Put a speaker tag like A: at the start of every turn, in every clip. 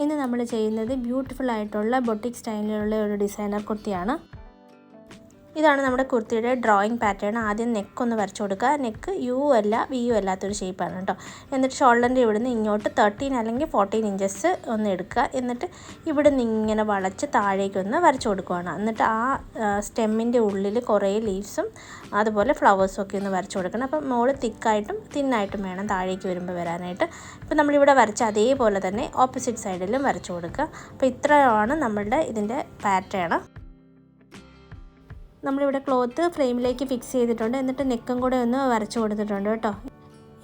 A: ഇന്ന് നമ്മൾ ചെയ്യുന്നത് ബ്യൂട്ടിഫുൾ ആയിട്ടുള്ള ബൊട്ടിക് സ്റ്റൈലിലുള്ള ഒരു ഡിസൈനർ കുർത്തിയാണ്. ഇതാണ് നമ്മുടെ കുർത്തിയുടെ ഡ്രോയിങ് പാറ്റേൺ ആദ്യം നെക്ക് ഒന്ന് വരച്ചു കൊടുക്കുക. നെക്ക് യു അല്ല വി യു അല്ലാത്തൊരു ഷേപ്പാണ് കേട്ടോ. എന്നിട്ട് ഷോൾഡറിന്റെ ഇവിടുന്ന് ഇങ്ങോട്ട് തേർട്ടീൻ അല്ലെങ്കിൽ ഫോർട്ടീൻ ഇഞ്ചസ് ഒന്ന് എടുക്കുക. എന്നിട്ട് ഇവിടുന്ന് ഇങ്ങനെ വളച്ച് താഴേക്ക് ഒന്ന് വരച്ചു കൊടുക്കുകയാണ് എന്നിട്ട് ആ സ്റ്റെമ്മിന്റെ ഉള്ളിൽ കുറേ ലീവ്സും അതുപോലെ ഫ്ലവേഴ്സും ഒക്കെ ഒന്ന് വരച്ചു കൊടുക്കണം. അപ്പം മോൾ തിക്കായിട്ടും തിന്നായിട്ടും വേണം താഴേക്ക് വരുമ്പോൾ വരാനായിട്ട്. ഇപ്പം നമ്മളിവിടെ വരച്ച അതേപോലെ തന്നെ ഓപ്പോസിറ്റ് സൈഡിലും വരച്ചു കൊടുക്കുക. അപ്പോൾ ഇത്രയാണ് നമ്മളുടെ ഇതിന്റെ പാറ്റേൺ നമ്മളിവിടെ ക്ലോത്ത് ഫ്രെയിമിലേക്ക് ഫിക്സ് ചെയ്തിട്ടുണ്ട്. എന്നിട്ട് നെക്കും കൂടെ ഒന്ന് വരച്ചു കൊടുത്തിട്ടുണ്ട് കേട്ടോ.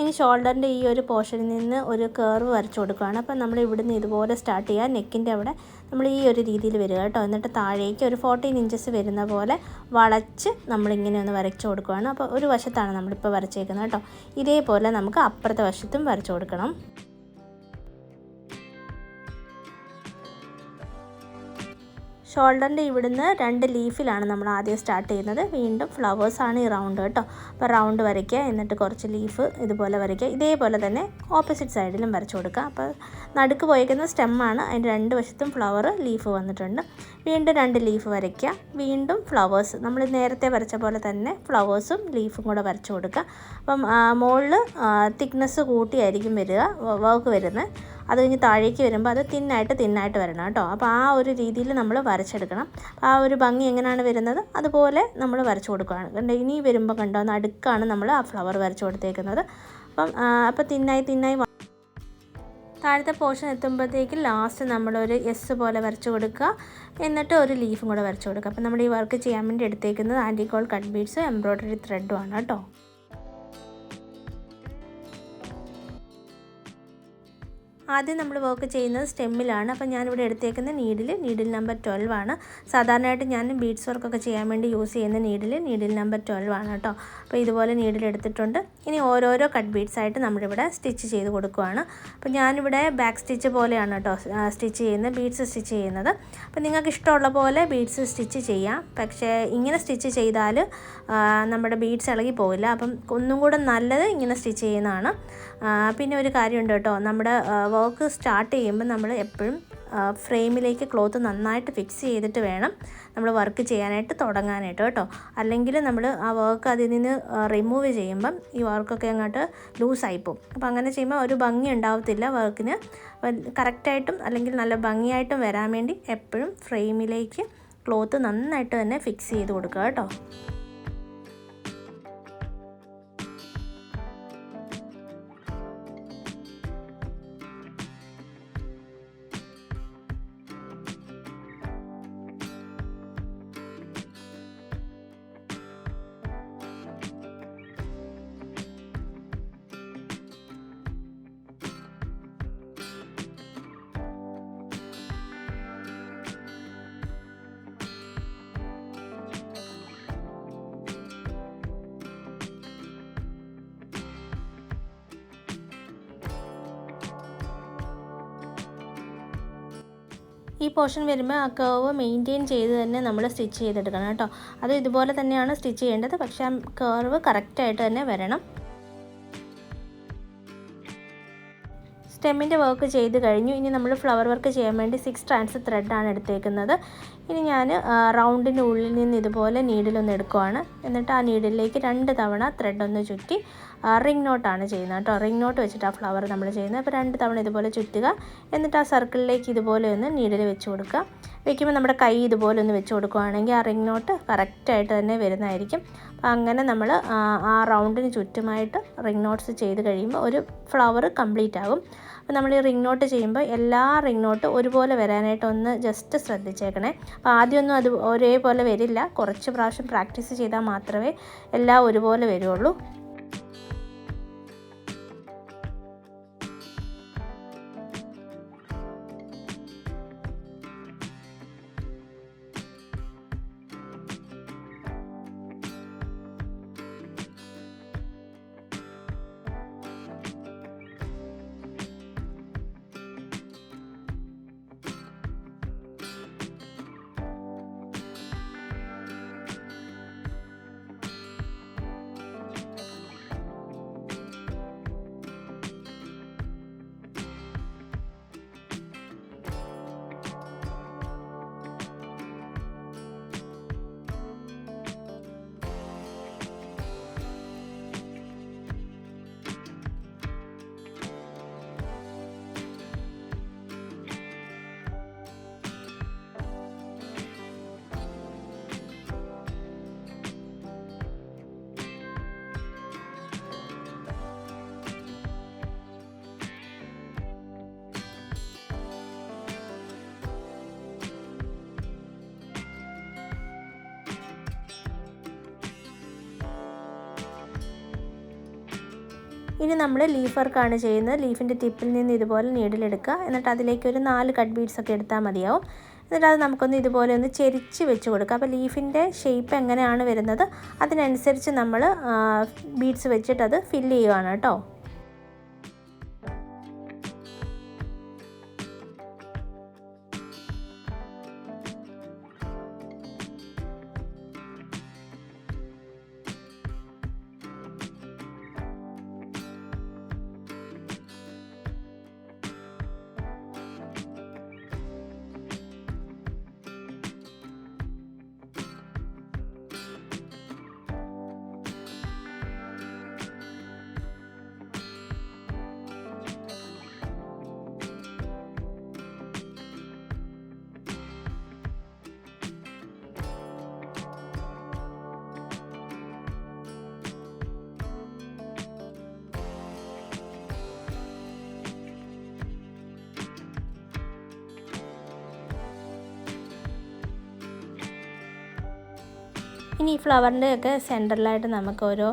A: ഇനി ഷോൾഡറിന്റെ ഈ ഒരു പോർഷനിൽ നിന്ന് ഒരു കർവ് വരച്ചു കൊടുക്കുകയാണ്. അപ്പം നമ്മൾ ഇവിടുന്ന് ഇതുപോലെ സ്റ്റാർട്ട് ചെയ്യുക. നെക്കിന്റെ അവിടെ നമ്മൾ ഈ ഒരു രീതിയിൽ വരിക കേട്ടോ. എന്നിട്ട് താഴേക്ക് ഒരു ഫോർട്ടീൻ ഇഞ്ചസ് വരുന്ന പോലെ വളച്ച് നമ്മളിങ്ങനെ ഒന്ന് വരച്ചു കൊടുക്കുകയാണ്. അപ്പോൾ ഒരു വശത്താണ് നമ്മളിപ്പോൾ വരച്ചേക്കുന്നത് കേട്ടോ. ഇതേപോലെ നമുക്ക് അപ്പുറത്തെ വശത്തും വരച്ചു കൊടുക്കണം. ഷോൾഡറിന്റെ ഇവിടുന്ന് രണ്ട് ലീഫിലാണ് നമ്മൾ ആദ്യം സ്റ്റാർട്ട് ചെയ്യുന്നത് വീണ്ടും ഫ്ലവേഴ്സാണ് ഈ റൗണ്ട് കേട്ടോ അപ്പോൾ റൗണ്ട് വരയ്ക്കുക എന്നിട്ട് കുറച്ച് ലീഫ് ഇതുപോലെ വരയ്ക്കുക ഇതേപോലെ തന്നെ ഓപ്പോസിറ്റ് സൈഡിലും വരച്ചു കൊടുക്കുക അപ്പോൾ നടുക്ക് പോയേക്കുന്ന സ്റ്റെമ്മാണ് അതിന്റെ രണ്ട് വശത്തും ഫ്ലവർ ലീഫ് വന്നിട്ടുണ്ട് വീണ്ടും രണ്ട് ലീഫ് വരയ്ക്കുക വീണ്ടും ഫ്ലവേഴ്സ് നമ്മൾ നേരത്തെ വരച്ച പോലെ തന്നെ ഫ്ലവേഴ്സും ലീഫും കൂടെ വരച്ചു കൊടുക്കുക അപ്പം മുകളിൽ തിക്നെസ് കൂട്ടിയായിരിക്കും വരിക വർക്ക് വരുന്നത് അത് കഴിഞ്ഞ് താഴേക്ക് വരുമ്പോൾ അത് തിന്നായിട്ട് തിന്നായിട്ട് വരണം കേട്ടോ. അപ്പോൾ ആ ഒരു രീതിയിൽ നമ്മൾ വരച്ചെടുക്കണം. ആ ഒരു ഭംഗി എങ്ങനെയാണ് വരുന്നത്? അതുപോലെ നമ്മൾ വരച്ചു കൊടുക്കുകയാണ്. കണ്ടോ ഇനി വരുമ്പോൾ കണ്ടോ നടുക്കാണ് നമ്മൾ ആ ഫ്ലവർ വരച്ചു കൊടുത്തേക്കുന്നത്. അപ്പം അപ്പോൾ തിന്നായി തിന്നായി താഴത്തെ പോർഷൻ എത്തുമ്പോഴത്തേക്ക് ലാസ്റ്റ് നമ്മളൊരു എസ് പോലെ വരച്ചു കൊടുക്കുക. എന്നിട്ട് ഒരു ലീഫും കൂടെ വരച്ചു കൊടുക്കുക. അപ്പം നമ്മൾ ഈ വർക്ക് ചെയ്യാൻ വേണ്ടി എടുത്തേക്കുന്നത് ആന്റിക്കോൾ കട്ട് ബീഡ്സും എംബ്രോയ്ഡറി ത്രെഡും ആണ് കേട്ടോ. ആദ്യം നമ്മൾ വർക്ക് ചെയ്യുന്നത് സ്റ്റെമ്മിലാണ് അപ്പോൾ ഞാനിവിടെ എടുത്തേക്കുന്ന നീഡിൽ നീഡിൽ നമ്പർ ട്വൽവ് ആണ്. സാധാരണയായിട്ട് ഞാൻ ബീഡ്സ് വർക്കൊക്കെ ചെയ്യാൻ വേണ്ടി യൂസ് ചെയ്യുന്ന നീഡിൽ നീഡിൽ നമ്പർ ട്വൽവ് ആണ് കേട്ടോ അപ്പോൾ ഇതുപോലെ നീഡിൽ എടുത്തിട്ടുണ്ട്. ഇനി ഓരോരോ കട്ട് ബീഡ്സ് ആയിട്ട് നമ്മളിവിടെ സ്റ്റിച്ച് ചെയ്ത് കൊടുക്കുവാണ്. അപ്പോൾ ഞാനിവിടെ ബാക്ക് സ്റ്റിച്ച് പോലെയാണ് കേട്ടോ സ്റ്റിച്ച് ചെയ്യുന്നത് ബീഡ്സ് സ്റ്റിച്ച് ചെയ്യുന്നത്. അപ്പോൾ നിങ്ങൾക്ക് ഇഷ്ടമുള്ള പോലെ ബീഡ്സ് സ്റ്റിച്ച് ചെയ്യാം. പക്ഷേ ഇങ്ങനെ സ്റ്റിച്ച് ചെയ്താൽ നമ്മുടെ ബീഡ്സ് ഇളകി പോകില്ല അപ്പം ഒന്നും കൂടെ നല്ലത് ഇങ്ങനെ സ്റ്റിച്ച് ചെയ്യുന്നതാണ്. പിന്നെ ഒരു കാര്യമുണ്ട് കേട്ടോ. നമ്മുടെ വർക്ക് സ്റ്റാർട്ട് ചെയ്യുമ്പോൾ നമ്മൾ എപ്പോഴും ഫ്രെയിമിലേക്ക് ക്ലോത്ത് നന്നായിട്ട് ഫിക്സ് ചെയ്തിട്ട് വേണം നമ്മൾ വർക്ക് ചെയ്യാനായിട്ട് തുടങ്ങാനായിട്ട് കേട്ടോ. അല്ലെങ്കിൽ നമ്മൾ ആ വർക്ക് അതിൽ നിന്ന് റിമൂവ് ചെയ്യുമ്പം ഈ വർക്കൊക്കെ അങ്ങോട്ട് ലൂസായിപ്പോവും അപ്പോൾ അങ്ങനെ ചെയ്യുമ്പോൾ ഒരു ഭംഗി ഉണ്ടാവത്തില്ല വർക്കിന് കറക്റ്റായിട്ടും അല്ലെങ്കിൽ നല്ല ഭംഗിയായിട്ടും വരാൻ വേണ്ടി എപ്പോഴും ഫ്രെയിമിലേക്ക് ക്ലോത്ത് നന്നായിട്ട് തന്നെ ഫിക്സ് ചെയ്ത് കൊടുക്കുക കേട്ടോ. ഈ പോർഷൻ വരുമ്പോൾ ആ കേവ് മെയിന്റെയിൻ ചെയ്ത് തന്നെ നമ്മൾ സ്റ്റിച്ച് ചെയ്തെടുക്കണം കേട്ടോ. അത് ഇതുപോലെ തന്നെയാണ് സ്റ്റിച്ച് ചെയ്യേണ്ടത്. പക്ഷേ ആ കേർവ് കറക്റ്റായിട്ട് തന്നെ വരണം. സ്റ്റെമ്മിന്റെ വർക്ക് ചെയ്ത് കഴിഞ്ഞു. ഇനി നമ്മൾ ഫ്ലവർ വർക്ക് ചെയ്യാൻ വേണ്ടി സിക്സ് ട്രാൻസ് ത്രെഡാണ് എടുത്തേക്കുന്നത്. ഇനി ഞാൻ റൗണ്ടിന്റെ ഉള്ളിൽ നിന്ന് ഇതുപോലെ നീഡിലൊന്ന് എടുക്കുവാണ്. എന്നിട്ട് ആ നീഡിലേക്ക് രണ്ട് തവണ ത്രെഡ് ഒന്ന് ചുറ്റി റിംഗ് നോട്ടാണ് ചെയ്യുന്നത് കേട്ടോ. റിംഗ് നോട്ട് വെച്ചിട്ട് ആ ഫ്ലവർ നമ്മൾ ചെയ്യുന്നത്. അപ്പോൾ രണ്ട് തവണ ഇതുപോലെ ചുറ്റുക. എന്നിട്ട് ആ സർക്കിളിലേക്ക് ഇതുപോലെ ഒന്ന് നീഡിൽ വെച്ച് കൊടുക്കുക. വെക്കുമ്പോൾ നമ്മുടെ കൈ ഇതുപോലെ ഒന്ന് വെച്ച് കൊടുക്കുകയാണെങ്കിൽ ആ റിംഗ് നോട്ട് കറക്റ്റായിട്ട് തന്നെ വരുന്നതായിരിക്കും. അപ്പോൾ അങ്ങനെ നമ്മൾ ആ റൗണ്ടിന് ചുറ്റുമായിട്ട് റിംഗ് നോട്ട്സ് ചെയ്ത് കഴിയുമ്പോൾ ഒരു ഫ്ലവർ കംപ്ലീറ്റ് ആകും. അപ്പോൾ നമ്മൾ ഈ റിംഗ് നോട്ട് ചെയ്യുമ്പോൾ എല്ലാ റിംഗ് നോട്ട് ഒരുപോലെ വരാനായിട്ട് ഒന്ന് ജസ്റ്റ് ശ്രദ്ധിച്ചേക്കണേ. അപ്പോൾ ആദ്യമൊന്നും അത് ഒരേപോലെ വരില്ല. കുറച്ച് പ്രാവശ്യം പ്രാക്ടീസ് ചെയ്താൽ മാത്രമേ എല്ലാം ഒരുപോലെ വരുള്ളൂ. ഇനി നമ്മൾ ലീഫ് വർക്കാണ് ചെയ്യുന്നത്. ലീഫിന്റെ ടിപ്പിൽ നിന്ന് ഇതുപോലെ നീഡിലെടുക്കുക എന്നിട്ട് അതിലേക്ക് ഒരു നാല് കട്ട് ബീഡ്സ് ഒക്കെ എടുത്താൽ മതിയാവും. എന്നിട്ട് അത് നമുക്കൊന്ന് ഇതുപോലെ ഒന്ന് ചെരിച്ച് വെച്ച് കൊടുക്കുക. അപ്പോൾ ലീഫിന്റെ ഷേപ്പ് എങ്ങനെയാണ് വരുന്നത്? അതിനനുസരിച്ച് നമ്മൾ ബീഡ്സ് വെച്ചിട്ട് അത് ഫില്ല് ചെയ്യുവാണ് കേട്ടോ. ഇനി ഈ ഫ്ലവറിന്റെ സെന്ററിലായിട്ട് നമുക്ക് ഓരോ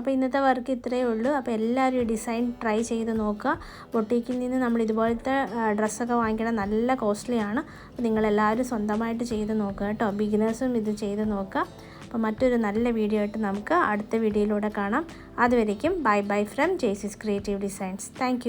A: അപ്പോൾ ഇന്നത്തെ വർക്ക് ഇത്രയേ ഉള്ളൂ. അപ്പോൾ എല്ലാവരും ഡിസൈൻ ട്രൈ ചെയ്ത് നോക്കുക. ബൊട്ടീക്കിൽ നിന്ന് നമ്മൾ ഇതുപോലത്തെ ഡ്രസ്സൊക്കെ വാങ്ങിക്കണം നല്ല കോസ്റ്റ്ലിയാണ് അപ്പോൾ നിങ്ങളെല്ലാവരും സ്വന്തമായിട്ട് ചെയ്ത് നോക്കുക കേട്ടോ. ബിഗിനേഴ്സും ഇത് ചെയ്ത് നോക്കുക. അപ്പോൾ മറ്റൊരു നല്ല വീഡിയോ ആയിട്ട് നമുക്ക് അടുത്ത വീഡിയോയിലൂടെ കാണാം. അതുവരേക്കും ബൈ ബൈ ഫ്രം ജേസിസ് ക്രിയേറ്റീവ് ഡിസൈൻസ് താങ്ക്